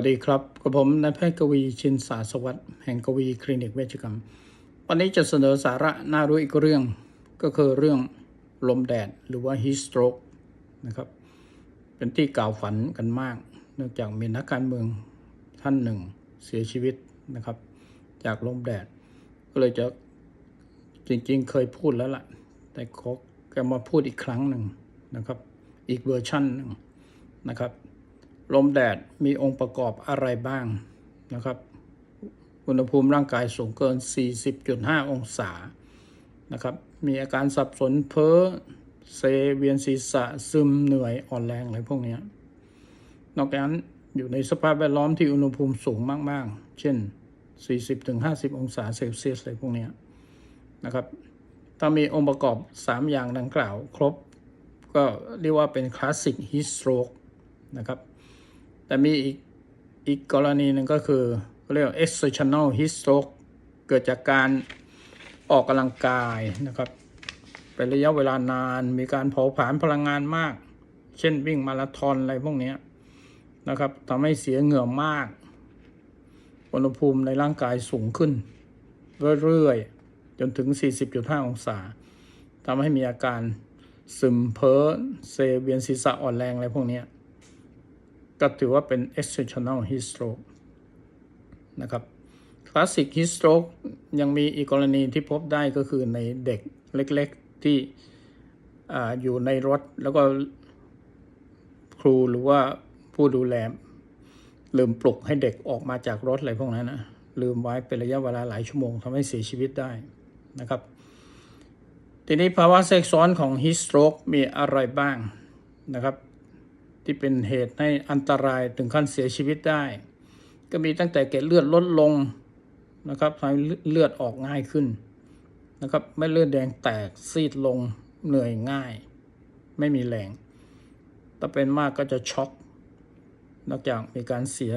สวัสดีครับกับผมนายแพทย์กวีชินสาสวัสดิ์แห่งกวีคลินิกเวชกรรม วันนี้จะเสนอสาระน่ารู้อีกเรื่องก็คือเรื่องลมแดดหรือว่า heat stroke นะครับ เป็นที่กล่าวฝันกันมาก เนื่องจากมีนักการเมืองท่านหนึ่งเสียชีวิตนะครับ จากลมแดด ก็เลยจะจริงๆเคยพูดแล้วล่ะ แต่ขอแกมาพูดอีกครั้งหนึ่งนะครับ อีกเวอร์ชั่นหนึ่งนะครับ ลมแดดมีองค์ประกอบอะไรบ้างนะครับ อุณหภูมิร่างกายสูงเกิน 40.5 องศานะครับ มีอาการสับสนเพ้อเซเวียนศีรษะซึมเหนื่อยอ่อนแรงอะไรพวกนี้นอกจากนั้นอยู่ในสภาพแวดล้อมที่อุณหภูมิสูงมาก ๆ เช่น 40-50 องศาเซลเซียสอะไรพวกนี้นะครับ ถ้ามีองค์ประกอบ 3 อย่างดังกล่าว ครบ ก็เรียกว่าเป็นคลาสสิกฮีสโตรกนะครับ แต่มีอีกอีกกรณีหนึ่งก็คือเขาเรียกว่า exertional heat stroke เกิดจากการออกกำลังกายนะครับ เป็นระยะเวลานานมีการเผาผลาญพลังงานมาก เช่นวิ่งมาราธอนอะไรพวกนี้นะครับทำให้เสียเหงื่อมาก อุณหภูมิในร่างกายสูงขึ้น เรื่อยๆ จนถึง 40.5 องศาทำให้มีอาการซึมเพ้อเซเวียนศีรษะอ่อนแรงอะไรพวกนี้ ก็ถือว่าเป็น exceptional heat stroke นะครับ classic heat stroke ยังมีอีกกรณีที่พบได้ก็คือในเด็กเล็กๆที่ออยู่ในรถแล้วก็ครูหรือว่าผู้ดูแลลืมปลุกให้เด็กออกมาจากรถอะไรพวกนั้นนะลืมไว้เป็นระยะเวลาหลายชั่วโมงทำให้เสียชีวิตได้นะครับ ทีนี้ภาวะแทรกซ้อนของ heat stroke มีอะไรบ้างนะครับ ที่เป็นเหตุให้อันตรายถึงขั้นเสียชีวิตได้ ก็มีตั้งแต่เกล็ดเลือดลดลงนะครับทำให้เลือดออกง่ายขึ้นนะครับไม่เลือดแดงแตกซีดลงเหนื่อยง่าย ไม่มีแรงถ้าเป็นมากก็จะช็อกนอกจากมีการเสีย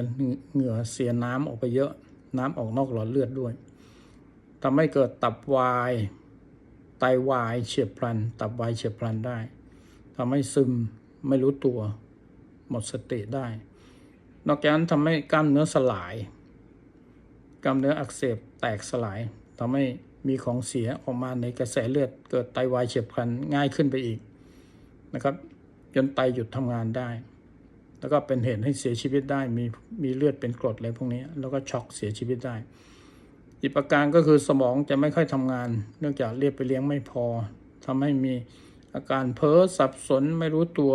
เหงื่อเสียน้ำออกไปเยอะ น้ำออกนอกหลอดเลือดด้วยทำให้เกิดตับวาย ไตวายเฉียบพลัน ตับวายเฉียบพลันได้ทำให้ซึมไม่รู้ตัว หมดสติได้ นอกจากนั้นทำให้กล้ามเนื้อสลาย กล้ามเนื้ออักเสบแตกสลายทำให้มีของเสียออกมาในกระแสเลือดเกิดไตวายเฉียบพลันง่ายขึ้นไปอีกนะครับจนไตหยุดทำงานได้ แล้วก็เป็นเหตุให้เสียชีวิตได้มีมีเลือดเป็นกรดอะไรพวกนี้ แล้วก็ช็อกเสียชีวิตได้อีกประการก็คือสมองจะไม่ค่อยทำงาน เนื่องจากเลือดไปเลี้ยงไม่พอทำให้มีอาการเพ้อสับสนไม่รู้ตัว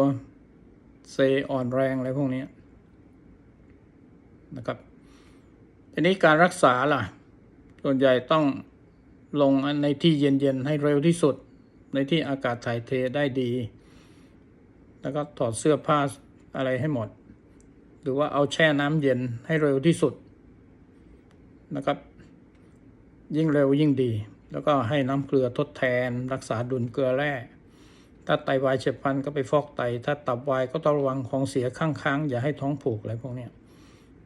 เซอ่อนแรงอะไรพวกนี้นะครับ ทีนี้การรักษาล่ะ ส่วนใหญ่ต้องลงในที่เย็นๆ ให้เร็วที่สุด ในที่อากาศถ่ายเทได้ดี แล้วก็ถอดเสื้อผ้าอะไรให้หมด หรือว่าเอาแช่น้ำเย็นให้เร็วที่สุดนะครับ ยิ่งเร็วยิ่งดี แล้วก็ให้น้ำเกลือทดแทนรักษาดุลเกลือแร่ ถ้าไตวายเฉียบพลันก็ไปฟอกไต ถ้าตับวายก็ต้องระวังของเสียข้างๆ อย่าให้ท้องผูกอะไรพวกนี้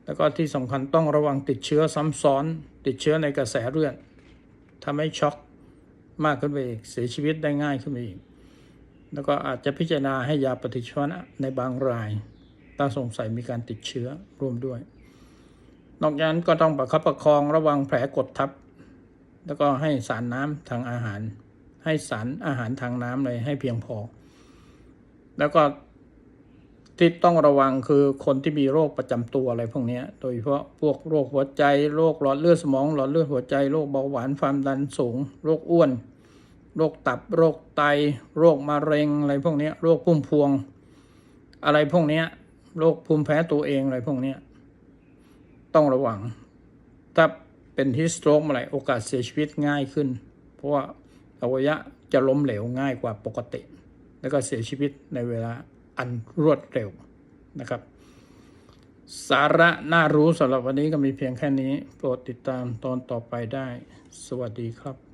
แล้วก็ที่สำคัญต้องระวังติดเชื้อซ้ำซ้อน ติดเชื้อในกระแสเลือดทำให้ช็อกมากขึ้นไปอีกเสียชีวิตได้ง่ายขึ้นไปอีก แล้วก็อาจจะพิจารณาให้ยาปฏิชีวนะในบางรายถ้าสงสัยมีการติดเชื้อร่วมด้วย นอกจากนั้นก็ต้องประคับประคองระวังแผลกดทับ แล้วก็ให้สารน้ำทางอาหาร ให้สารอาหารทางน้ำเลยให้เพียงพอ แล้วก็ที่ต้องระวังคือคนที่มีโรคประจำตัวอะไรพวกนี้โดยเฉพาะพวกโรคหัวใจ โรคหลอดเลือดสมองหลอดเลือดหัวใจ โรคเบาหวานความดันสูง โรคอ้วน โรคตับ โรคไต โรคมะเร็งอะไรพวกนี้โรคพุ่มพวง อะไรพวกนี้โรคภูมิแพ้ตัวเองอะไรพวกนี้ต้องระวัง ถ้าเป็นฮิสโตรกเมื่อไรโอกาสเสียชีวิตง่ายขึ้น เพราะว่า อวัยวะจะล้มเหลวง่ายกว่าปกติ แล้วก็เสียชีวิตในเวลาอันรวดเร็วนะครับ สาระน่ารู้สำหรับวันนี้ก็มีเพียงแค่นี้ โปรดติดตามตอนต่อไปได้ สวัสดีครับ